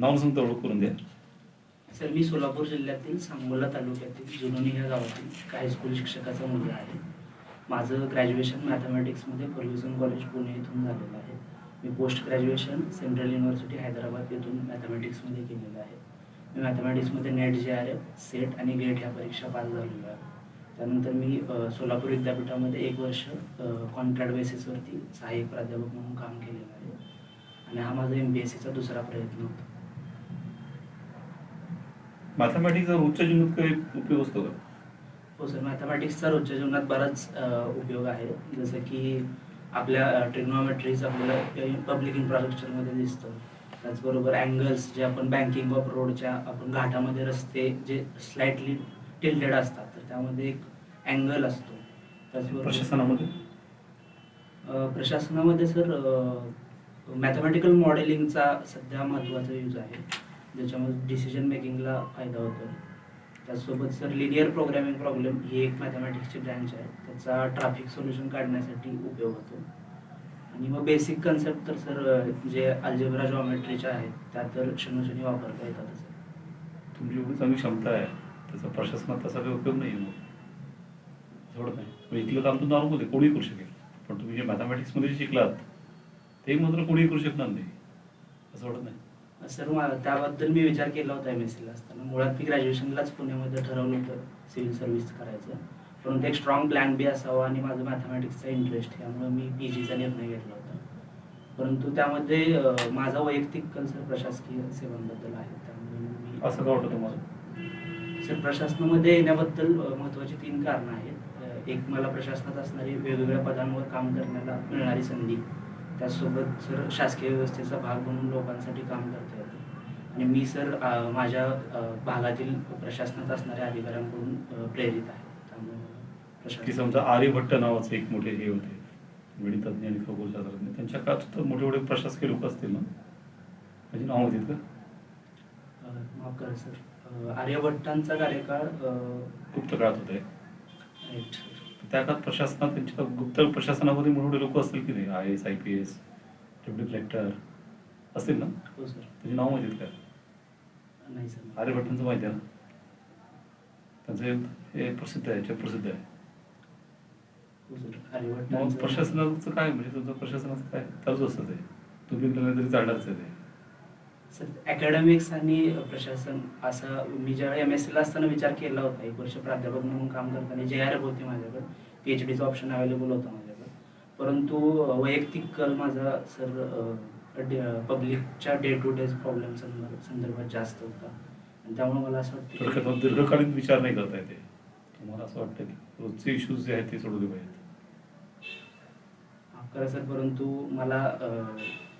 नाव सांगता ओळख करून द्या. सर मी सोलापूर जिल्ह्यातील सांगोला तालुक्यातील जुनोनी या गावातील हायस्कूल शिक्षकाचा मुलगा आहे. माझं ग्रॅज्युएशन मॅथमॅटिक्समध्ये फर्ग्युसन कॉलेज पुणे येथून झालेलं आहे. मी post graduation central university Hyderabad येथून मॅथमॅटिक्समध्ये केलेलं आहे. मी मॅथमॅटिक्समध्ये NET J R F SET आणि गेट ह्या परीक्षा पास झालेलो आहे. त्यानंतर मी सोलापूर विद्यापीठामध्ये एक वर्ष कॉन्ट्रॅक्ट बेसिसवरती सहाय्यक प्राध्यापक म्हणून काम केलेलं आहे. आणि हा माझा एम बी एस सीचा दुसरा प्रयत्न होता. मॅथमॅटिक्सचा रोजच्या जीवनात काही उपयोग असतो का? हो सर मॅथमॅटिक्सचा रोजच्या जीवनात बराच अ, उपयोग आहे. जसं की आपल्या ट्रिग्नॉमेट्रीज आपल्याला पब्लिक इन्फ्रास्ट्रक्चरमध्ये दिसतं. त्याचबरोबर अँगल्स जे आपण बँकिंग ऑफ रोडच्या आपण घाटामध्ये रस्ते जे स्लाइटली टिल्टेड असतात तर त्यामध्ये एक अँगल असतो. त्याचबरोबर प्रशासनामध्ये? अ, प्रशासनामध्ये सर मॅथमॅटिकल मॉडेलिंगचा सध्या महत्त्वाचा यूज आहे. ज्याच्यामध्ये डिसिजन मेकिंगला फायदा होतो. त्याचसोबत सर लिनियर प्रोग्रॅमिंग प्रॉब्लेम ही एक मॅथमॅटिक्सची ब्रँच आहे. त्याचा ट्रॅफिक सोल्युशन काढण्यासाठी उपयोग होतो. आणि मग बेसिक कन्सेप्ट तर सर जे अल्जेब्रा जॉमेट्रीच्या आहेत त्या तर क्षणोक्षणी वापरता येतात सर तुमची एवढी चांगली क्षमता आहे. त्याचा प्रशासनात तसा काही उपयोग नाही आहे मग. थोडं नाही. मग इथलं काम तुम्ही नॉर्मल आहे. कोणीही करू शकेल. पण तुम्ही जे मॅथमॅटिक्समध्ये शिकलात ते मात्र कोणीही करू शकणार नाही. असं वाटत नाही. सर मा- त्याबद्दल मी विचार केला होता एम एस सीला असताना. मुळात मी ग्रॅज्युएशनलाच पुण्यामध्ये ठरवलं होतं सिव्हिल सर्व्हिस करायचं. परंतु एक स्ट्रॉंग प्लॅन बी असावा आणि माझं मॅथमॅटिक्सचा इंटरेस्ट यामुळे मी पी जीचा निर्णय घेतला होता. परंतु त्यामध्ये माझा वैयक्तिक कल सर प्रशासकीय सेवांबद्दल आहे त्यामुळे मी असं का वाटतं तुम्हाला? सर प्रशासनामध्ये येण्याबद्दल महत्त्वाची तीन कारणं आहेत. एक मला प्रशासनात असणारी वेगवेगळ्या पदांवर काम करण्याला मिळणारी संधी. त्याचसोबत सर शासकीय व्यवस्थेचा भाग म्हणून लोकांसाठी काम करता येतं आणि मी सर माझ्या भागातील प्रशासनात असणाऱ्या अधिकाऱ्यांकडून प्रेरित आहे. त्यामुळे की समजा आर्यभट्ट नावाचे एक मोठे हे होते गणितज्ञ आणि खगोलशास्त्रज्ञ त्यांच्या काळात सुद्धा मोठे मोठे प्रशासकीय लोक असतील ना? म्हणजे नाव होतील का? माफ करा सर. आर्यभट्टांचा कार्यकाळ गुप्त काळात होते sir. त्या काळात प्रशासनात त्यांच्या गुप्त प्रशासनामध्ये मोठे लोक असतील की नाही? I S I P S deputy collector असतील ना? हो सर त्याची नाव माहिती आहेत का? नाही सर आर्यभट्टांचं माहिती आहे ना? त्यांचं हे- प्रसिद्ध आहे जगप्रसिद्ध आहे. हो मग प्रशासनाचं काय? म्हणजे तुमचं प्रशासनाचं काय? चालूच असतं ते. तुम्ही तरी चालणारच आहे ते. सर अकॅडमिक्स आणि प्रशासन असा मी ज्या एम एस सीला असताना विचार केला होता एक वर्ष प्राध्यापक म्हणून काम करताना जे आर होती माझ्याकडे पी एच डीचा ऑप्शन अवेलेबल होता माझ्याकडे. परंतु वैयक्तिक कल माझा सर पब्लिकच्या डे टू डे प्रॉब्लेम संदर्भात जास्त होता. आणि त्यामुळे मला असं वाटतं दीर्घकालीन विचार नाही करता येते. तुम्हाला असं वाटतं की रोजचे इश्यूज जे आहेत ते सोडवले पाहिजेत? करा सर परंतु मला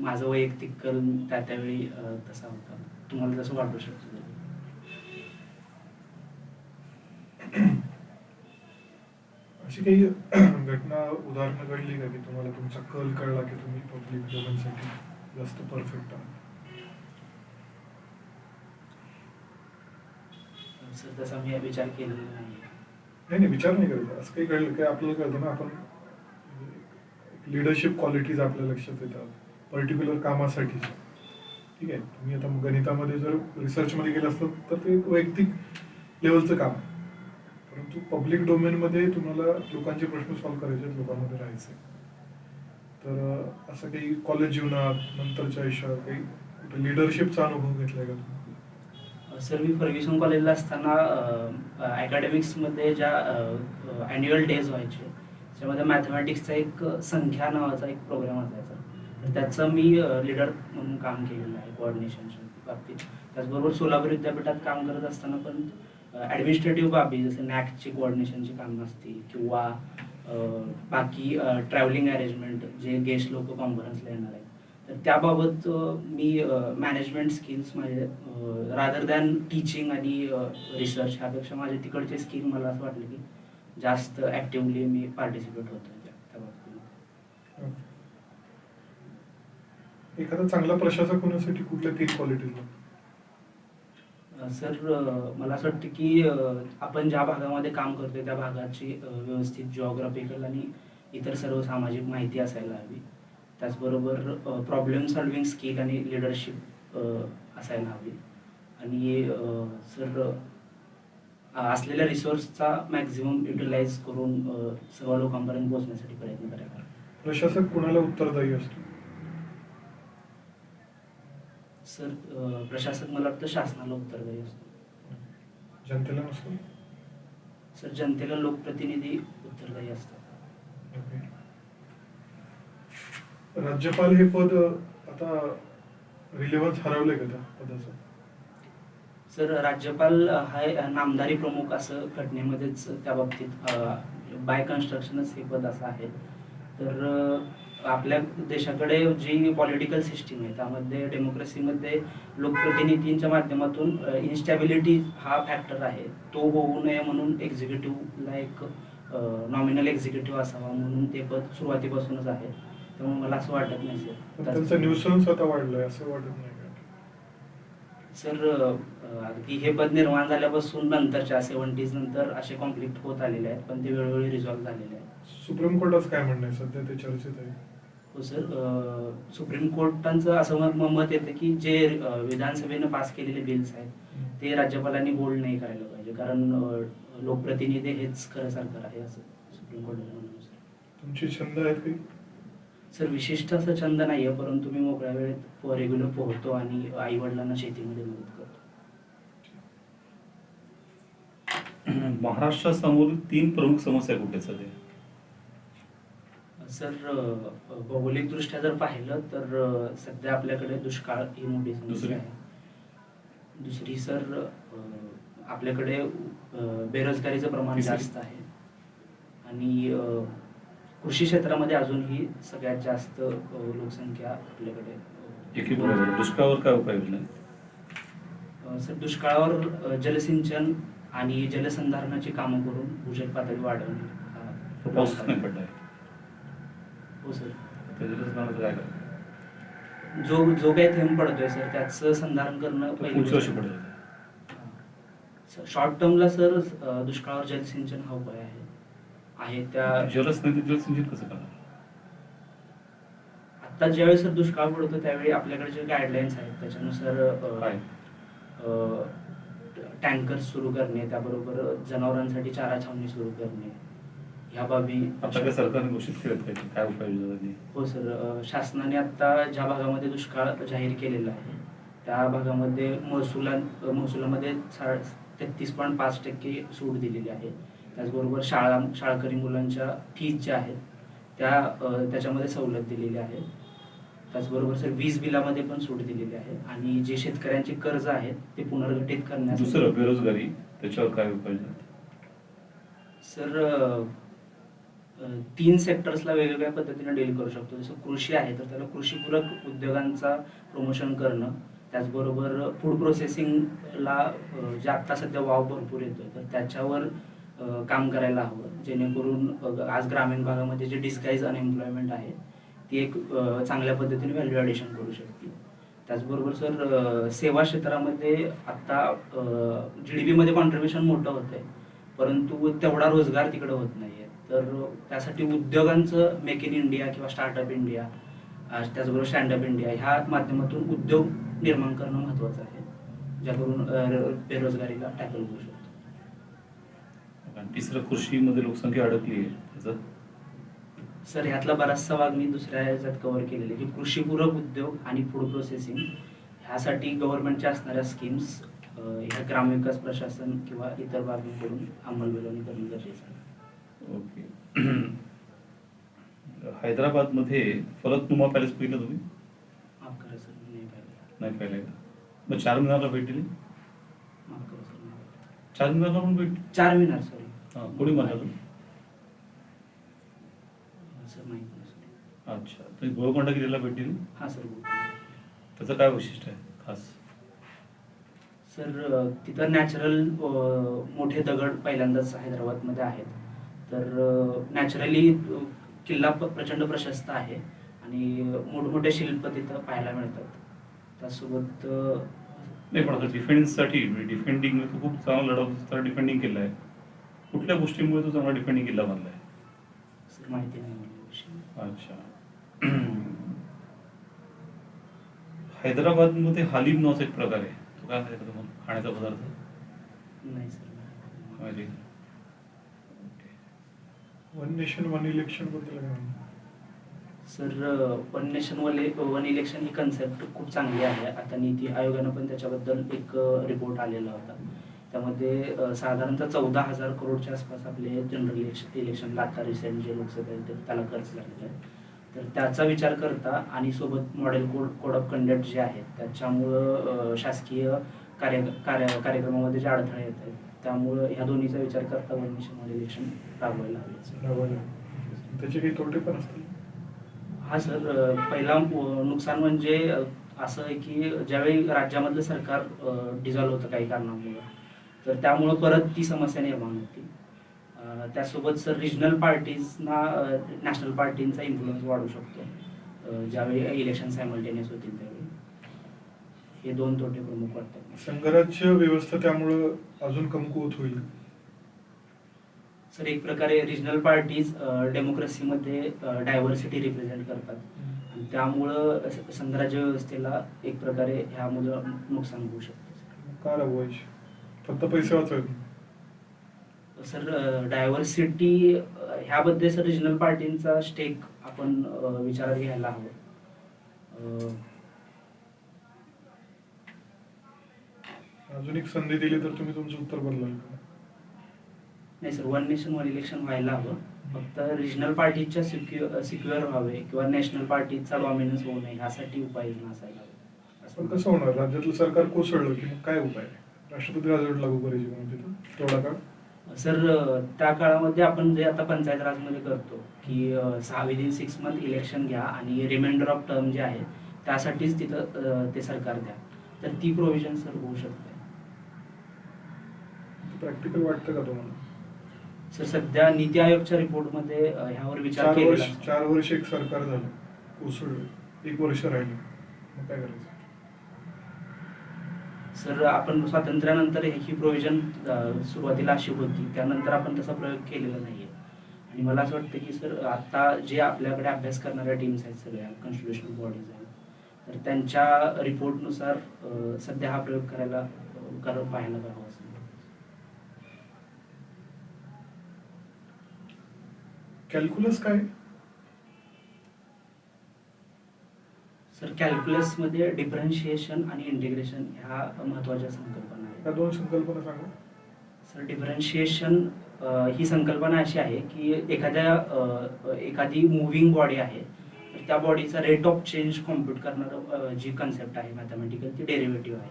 माझं वैयक्तिक कल त्या त्यावेळी तसा होता. तुम्हाला तसं वाटू शकतं. अशी काही घटना उदाहरणं घडली का? की तुम्हाला तुमचा कल कळला की तुम्ही पब्लिक डोमेनसाठी जास्त परफेक्ट आहात? सर तसा मी विचार केलेला नाही. नाही नाही विचार नाही करायचा. असं काही कळलं काय? आपल्याला कळतं ना आपण लिडरशिप क्वालिटीज आपल्या लक्षात येतात. पर्टिक्युलर कामासाठी. ठीक आहे? तुम्ही आता गणितामध्ये जर रिसर्चमध्ये गेलं असतं तर ते एक वैयक्तिक लेवलचं काम आहे. परंतु पब्लिक डोमेनमध्ये तुम्हाला लोकांचे प्रश्न सॉल्व्ह करायचे आहेत, लोकांमध्ये राहायचं तर असं काही कॉलेज जीवनात नंतरच्या आयुष्यात काही कुठे लिडरशिपचा अनुभव घेतलाय का तुम्ही? सर मी फर्ग्युसन कॉलेजला असताना अकॅडमिक्समध्ये ज्या ॲन्युअल डेज व्हायचे त्याच्यामध्ये मॅथमॅटिक्सचा एक संख्या नावाचा एक प्रोग्राम असायचा. तर त्याचं मी लीडर म्हणून काम केलेलं आहे कोऑर्डिनेशनच्या बाबतीत. त्याचबरोबर सोलापूर विद्यापीठात काम करत असताना पण ॲडमिनिस्ट्रेटिव्ह बाबी जसं नॅकची कोऑर्डिनेशनची कामं असतील किंवा बाकी ट्रॅव्हलिंग अरेंजमेंट जे गेस्ट लोक कॉन्फरन्सला येणार आहेत. तर त्याबाबत मी मॅनेजमेंट स्किल्स माझे रादर दॅन टीचिंग आणि रिसर्च ह्यापेक्षा माझे तिकडचे स्किल मला असं वाटलं की जास्त ॲक्टिव्हली मी पार्टिसिपेट होतो त्या त्या बाबतीत एखादा चांगला प्रशासक होण्यासाठी कुठल्या तीन क्वालिटीज अ, सर मला असं वाटतं की आपण ज्या भागामध्ये काम करतोय त्या भागाची व्यवस्थित जिओग्राफिकल आणि इतर सर्व सामाजिक माहिती असायला हवी. त्याचबरोबर प्रॉब्लेम सॉल्विंग स्किल आणि लिडरशिप असायला हवी. आणि सर असलेल्या रिसोर्सचा मॅक्झिमम युटिलाइज करून सर्व लोकांपर्यंत पोहोचण्यासाठी प्रयत्न करायला. प्रशासक कुणाला उत्तरदायी असतो? सर प्रशासक मला वाटतं शासनाला उत्तरदायी असतो. जनतेला नसतो? सर जनतेला लोकप्रतिनिधी उत्तरदायी असतात. राज्यपाल हे पद आता रिलेव्हन्स हरवलंय का त्या पदाचं? सर राज्यपाल हा नामदारी प्रमुख असं घटनेमध्येच त्या बाबतीत बाय कन्स्ट्रक्शनच हे पद असं आहे. तर आपल्या देशाकडे जी पॉलिटिकल सिस्टीम आहे त्यामध्ये डेमोक्रेसीमध्ये लोकप्रतिनिधींच्या माध्यमातून इन्स्टॅबिलिटी हा फॅक्टर आहे. तो होऊ नये म्हणून एक्झिक्युटिव्हला एक नॉमिनल एक्झिक्युटिव्ह असावा म्हणून ते पद सुरुवातीपासूनच आहे. त्यामुळे मला असं वाटत नाही सर त्यांचा न्यूसन्स आता वाढलाय असं वाटत नाही सर अगदी हे पद निर्माण झाल्यापासून नंतरच्या सेव्हन्टीज नंतर असे कॉन्फ्लिक्ट होत आलेले आहेत पण ते वेळोवेळी रिझॉल्व्ह झालेले आहेत. सुप्रीम कोर्टाचं काय म्हणणं आहे सध्या ते चर्चेत आहे? हो सर. सुप्रीम कोर्टांचं असं मत येतं की जे विधानसभेनं पास केलेले बिल्स आहेत ते राज्यपालांनी होल्ड नाही करायला पाहिजे. कारण लोकप्रतिनिधी हेच खरं सरकार आहे असं सुप्रीम कोर्टाचं तुमचे छंद आहेत काही? सर विशिष्ट असं छंद नाही आहे परंतु मी मोकळ्या वेळेत रेग्युलर पोहतो आणि आई वडिलांना शेतीमध्ये मदत करतो. महाराष्ट्रासमोर तीन प्रमुख समस्या कुठे आहेत सध्या? सर अ, भौगोलिकदृष्ट्या जर पाहिलं तर सध्या आपल्याकडे दुष्काळ ही मोठी? समस्या आहे दुसरी सर आपल्याकडे बेरोजगारीचं प्रमाण? जास्त आहे आणि कृषी क्षेत्रामध्ये अजूनही सगळ्यात जास्त लोकसंख्या आपल्याकडे दुष्काळावर काय? अ, सर दुष्काळावर जलसिंचन आणि जलसंधारणाची कामं करून भूजल पातळी वाढवणे पाऊसच नाही पडलाय हो सर. काय? जो जो काही थेंब पडतोय सर त्याचं संधारण करणं तो पहिली पुढच्या गोष्ट वर्षी आहे. पडेल शॉर्ट टर्मला सर दुष्काळावर जलसिंचन हा उपाय आहे. आहे त्या जलच नाही तर जलसिंचन कसं करणार? आता ज्यावेळी सर दुष्काळ पडतो त्यावेळी आपल्याकडे जे गाईडलाईन्स आहेत त्याच्यानुसार टँकर सुरू करणे त्याबरोबर जनावरांसाठी चारा छावणी सुरू करणे ह्या बाबी आता सरकारने घोषित केलं काय काय उपाययोजना हो सर शासनाने आता ज्या भागामध्ये दुष्काळ जाहीर केलेला आहे त्या भागामध्ये महसुला महसुलामध्ये सा तेहतीस पॉईंट पाच टक्के सूट दिलेली आहे. त्याचबरोबर शाळा शाळकरी मुलांच्या फीज ज्या आहेत त्या त्याच्यामध्ये सवलत दिलेली आहे. त्याचबरोबर सर वीज बिलामध्ये पण सूट दिलेली आहे आणि जे शेतकऱ्यांचे कर्ज आहेत ते पुनर्गठित करण्यास दुसरं बेरोजगारी त्याच्यावर काय आहेत? सर तीन सेक्टर्सला वेगवेगळ्या पद्धतीने डील करू शकतो. जसं कृषी आहे तर त्याला कृषीपूरक उद्योगांचा प्रमोशन करणं त्याचबरोबर फूड प्रोसेसिंगला जे आत्ता सध्या वाव भरपूर येतोय तर त्याच्यावर काम करायला हवं. जेणेकरून आज ग्रामीण भागामध्ये जे डिस्गाईज अनएम्प्लॉयमेंट आहे ती एक चांगल्या पद्धतीने व्हॅल्यू ॲडिशन करू शकते. त्याचबरोबर सर सेवा क्षेत्रामध्ये आत्ता जी डी पीमध्ये कॉन्ट्रीब्युशन मोठं होतं आहे परंतु तेवढा रोजगार तिकडे होत नाही आहे तर त्यासाठी उद्योगांचं मेक इन इंडिया किंवा स्टार्टअप इंडिया त्याचबरोबर स्टँडअप इंडिया ह्या माध्यमातून उद्योग निर्माण करणं महत्त्वाचं आहे ज्याकरून बेरोजगारीला टॅकल करू शकतो. तिसरं कृषीमध्ये लोकसंख्या अडकली आहे त्याचं. सर ह्यातला बराचसा भाग मी दुसऱ्या ह्याच्यात कव्हर केलेले की कृषीपूरक उद्योग आणि फूड प्रोसेसिंग ह्यासाठी गव्हर्नमेंटच्या असणाऱ्या स्कीम्स ह्या ग्रामविकास प्रशासन किंवा इतर बाबींकडून अंमलबजावणी करणं गरजेचं आहे. हैदराबादमध्ये फलकनुमा पॅलेस बघितलं तुम्ही? माफ करा सर नाही पाहिलं. नाही पाहिलं का मग चार मिनारला भेट दिली? माफ करा सर नाही पाहिलं. चार मिनारला पण भेट? चार मिनार सॉरी हां कोणी म्हणलं तुम्ही सर माहीत नाही सर अच्छा तुम्ही गोळकोंडा किल्ल्याला भेट दिली? हां सर. त्याचं काय वैशिष्ट्य आहे? खास. सर अ, तिथं नॅचरल मोठे दगड पहिल्यांदाच हैदराबादमध्ये आहेत. तर नॅचरली किल्ला प्रचंड प्रशस्त आहे आणि मोठमोठे शिल्प तिथं पाहायला मिळतात. त्यासोबत नाही पण आता डिफेन्ससाठी डिफेंडिंग तो खूप चांगला लढा होता डिफेंडिंग केला आहे. कुठल्या गोष्टीमुळे तो चांगला डिफेंडिंग किल्ला बांधला आहे? सर माहिती नाही. अच्छा. हैदराबादमध्ये हालीम नावाचा एक प्रकार आहे. तो काय माहिती तुम्हाला? खाण्याचा पदार्थ? नाही सर माहिती. वन नेशन वन इलेक्शनबद्दल काय म्हणणं? Sir one nation one one election ही कन्सेप्ट खूप चांगली आहे. आता नीती आयोगानं पण त्याच्याबद्दल एक रिपोर्ट आलेला होता. त्यामध्ये अ, साधारणतः चौदा हजार करोडच्या आसपास आपले जनरल इलेक्शन इलेक्शनला आता रिसेंट जे लोकसभा आहे ते त्याला खर्च लागलेला आहे. तर त्याचा विचार करता आणि सोबत model code code of conduct जे आहेत त्याच्यामुळं अ, शासकीय कार्य कार्य कार्यक्रमामध्ये जे अडथळे येत आहेत त्यामुळं ह्या दोन्हीचा विचार करता वन नेशन वन इलेक्शन राबवायला. त्याचे काही तोटे पण असतील? हा सर पहिला नुकसान म्हणजे असं आहे की ज्यावेळी राज्यामधलं सरकार डिझॉल्व्ह होतं काही कारणामुळं तर त्यामुळं परत ती समस्या निर्माण होती. त्यासोबत सर रिजनल पार्टीजना नॅशनल पार्टींचा इन्फ्लुएन्स वाढू शकतो. ज्यावेळी इलेक्शन सायमल्टेनियस होतील त्यावेळी. हे दोन तोटे प्रमुख वाटतात. संघराज्य व्यवस्था त्यामुळं अजून कमकुवत होईल. सर एक प्रकारे रिजनल पार्टीज डेमोक्रेसीमध्ये डायव्हर्सिटी रिप्रेझेंट करतात. आणि त्यामुळं संघराज्य व्यवस्थेला एक प्रकारे ह्यामुळं नुकसान होऊ शकतं. का राबवायचे फक्त पैसे वाचवायचे सर डायव्हर्सिटी ह्यामध्ये सर रिजनल पार्टींचा स्टेक आपण विचारात घ्यायला हवं. अजून एक संधी दिली तर तुम्ही तुमचं उत्तर बदलाल का? नाही sir one nation one election व्हायला हवं. फक्त रिजनल पार्टीच्या सिक्युअर सिक्युअर व्हावे किंवा नॅशनल पार्टीचा डॉमिनन्स होऊ नये यासाठी उपाययोजना असायला पण कसं होणार? राज्यातलं सरकार कोसळलं की मग काय उपाय? राष्ट्रपती राजवट लागू करायची म्हणून तिथं? तेवढा काळ? सर त्या काळामध्ये आपण जे आता पंचायत राजमध्ये करतो की सहा विदिन सिक्स मंथ इलेक्शन घ्या आणि रिमाइंडर ऑफ टर्म जे आहे त्यासाठीच तिथं ते सरकार द्या. तर ती प्रोव्हिजन सर होऊ शकते. प्रॅक्टिकल वाटतं का तुम्हाला? सर सध्या नीती आयोगच्या रिपोर्टमध्ये ह्यावर विचार चार केलेला वर्ष आहे. चार वर्ष एक सरकार झालं. कोसळलं. एक वर्ष राहिलं. मग काय करायचं? सर आपण स्वातंत्र्यानंतर ही प्रोव्हिजन सुरुवातीला अशी होती. त्यानंतर आपण तसा प्रयोग केलेला नाहीये. आणि मला असं वाटतं की सर आता जे आपल्याकडे अभ्यास करणाऱ्या टीम्स आहेत सगळ्या कॉन्स्टिट्युशनल बॉडीज आहेत तर त्यांच्या रिपोर्टनुसार अ, सध्या हा प्रयोग करायला अ, कर पाहायला हवा असं मला वाटतं. कॅल्क्युलस काय? सर कॅल्क्युलसमध्ये डिफरन्शिएशन आणि इंटिग्रेशन ह्या महत्त्वाच्या संकल्पना आहेत. या दोन संकल्पना सांगा. सर डिफरन्शिएशन ही संकल्पना अशी आहे की एखाद्या अ, एखादी मुव्हिंग बॉडी आहे तर त्या बॉडीचा रेट ऑफ चेंज कॉम्प्युट करणारं जी कन्सेप्ट आहे मॅथमॅटिकल ती डेरिव्हेटिव्ह आहे.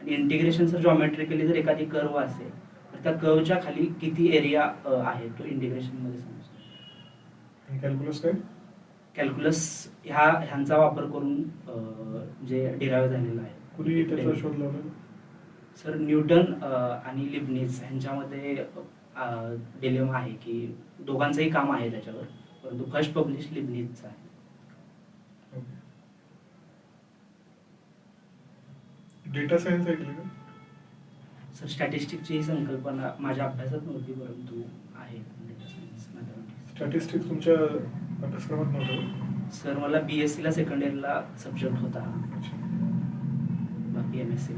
आणि इंटिग्रेशन सर जॉमेट्रिकली जर एखादी कर्व असेल तर त्या कर्वच्या खाली किती एरिया आहे तो इंटिग्रेशनमध्ये समजतो कॅल्क्युलस काय? कॅल्क्युलस ह्या ह्यांचा वापर करून जे डिराईव्ह झालेला आहे. कुणी त्याचा शोध लावला? सर न्यूटन आणि लिबनिज ह्यांच्यामध्ये डिलेमा आहे की दोघांचंही काम आहे त्याच्यावर. परंतु फर्स्ट पब्लिश लिबनिजचं आहे. डेटा सायन्स ऐकलं का? सर स्टॅटिस्टिकची ही संकल्पना माझ्या अभ्यासात नव्हती परंतु आहे. स्टॅटिस्टिक्स तुमच्या अभ्यासक्रमात नव्हतं? सर मला बी एस सीला सेकंड इयरला सब्जेक्ट होता. हा. अच्छा बाकी एम एस सी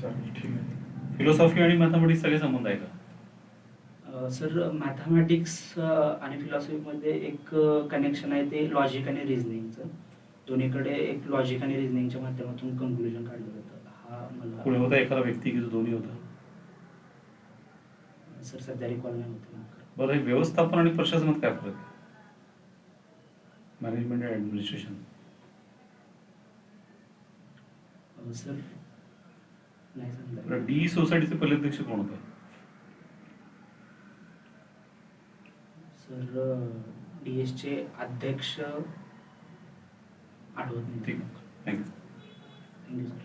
चालेल ठीक आहे. फिलॉसॉफी आणि मॅथमॅटिक्स सगळे संबंध आहे का? सर मॅथमॅटिक्स आणि फिलॉसॉफीमध्ये एक कनेक्शन आहे ते लॉजिक आणि रिझनिंगचं दोन्हीकडे एक लॉजिक आणि रिझनिंगच्या माध्यमातून कन्क्लुजन काढलं जातं. हा कोणी मला होता एखादा व्यक्ती की जो दोन्ही होता? सर सध्या रिकॉल नाही होतं. बरं हे व्यवस्थापन आणि प्रशासनात काय फरक आहे? Management and administration um, sir डी सोसायटीचे पहिले अध्यक्ष कोण होते? सर डी एसचे अध्यक्ष आठवत नाही. ठीक. आहे थँक्यू थँक्यू सर